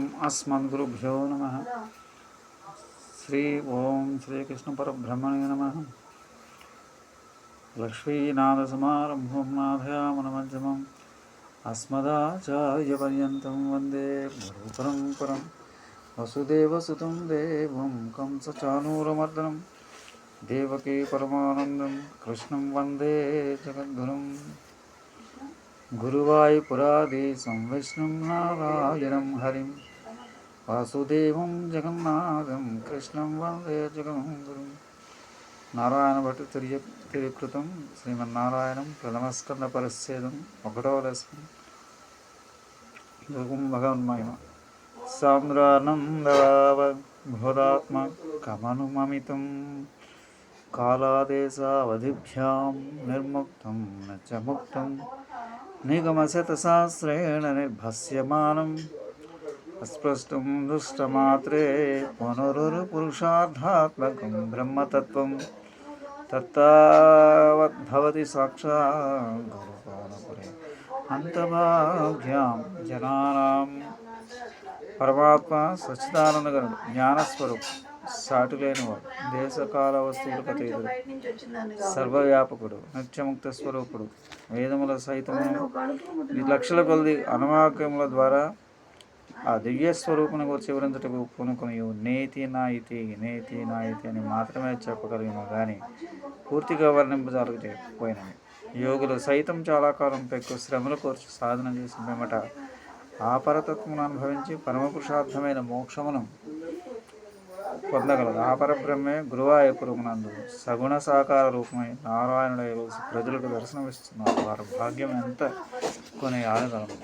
ఓం అస్మద్గురుభ్యో నమ. శ్రీ ఓం శ్రీకృష్ణ పరబ్రహ్మణే నమ. లక్ష్మీనాథసమారంభం నాథయామనమధ్యమం అస్మదాచార్యపర్యంతం వందే గురుపరంపరం వసుదేవసుతం దేవం కంసచానూరమర్దనం దేవకీ పరమానందం కృష్ణం వందే జగద్గురుం. గురువాయుపురాదేశం విష్ణుం నారాయణం హరిం. వాసుదేవం జగన్నాథం కృష్ణం వందే జగద్గురుం నారాయణ భట్టు తిరిగి తిరికృతం శ్రీమన్నారాయణం ప్రథమస్కంద పరిచ్ఛేదం ఒకటవ రసం యోగం భగవన్మహిమ. సాంద్రానందరావ సాంద్రానందభోదాత్మ కమనుమమితం. కాలాదేశావధిభ్యాం నిర్ముక్తం న ముక్తం. నిగమశతసహస్రేణ నిర్భస్యమానం. అస్పష్టం దుష్టమాత్రే పునరుపురుషార్థాత్మకం బ్రహ్మతత్వం తత్తావద్భవతి సాక్షా గురుపాదపురే అంతభాగ్యాం జనానాం పరమాత్మ సచ్చిదానందగరుడు జ్ఞానస్వరూప్ సాటి లేనివాడు దేశకాల వస్తువులకు అతీతుడు సర్వవ్యాపకుడు నిత్యముక్త స్వరూపుడు వేదముల సైతమును లక్షల కొలది అనువాక్యముల ద్వారా ఆ దివ్య స్వరూపుని గురించి వివరించటకు పూనుకుని నేతి నాయితి నేతి నాయితి అని మాత్రమే చెప్పగలిగిన కానీ పూర్తిగా వర్ణింపజాలకపోయినవి యోగులు సైతం చాలా కాలం పెక్కు శ్రమలు కోర్చి సాధన చేసిన మేమట ఆ పరతత్వమును అనుభవించి పరమపురుషార్థమైన మోక్షమును పొందగలదు ఆ పరబ్రహ్మే గురువాయూపురమునందు సగుణ సాకార రూపమై నారాయణుడు ప్రజలకు దర్శనమిస్తున్నారు. వారి భాగ్యం ఎంత కొని ఆడగలము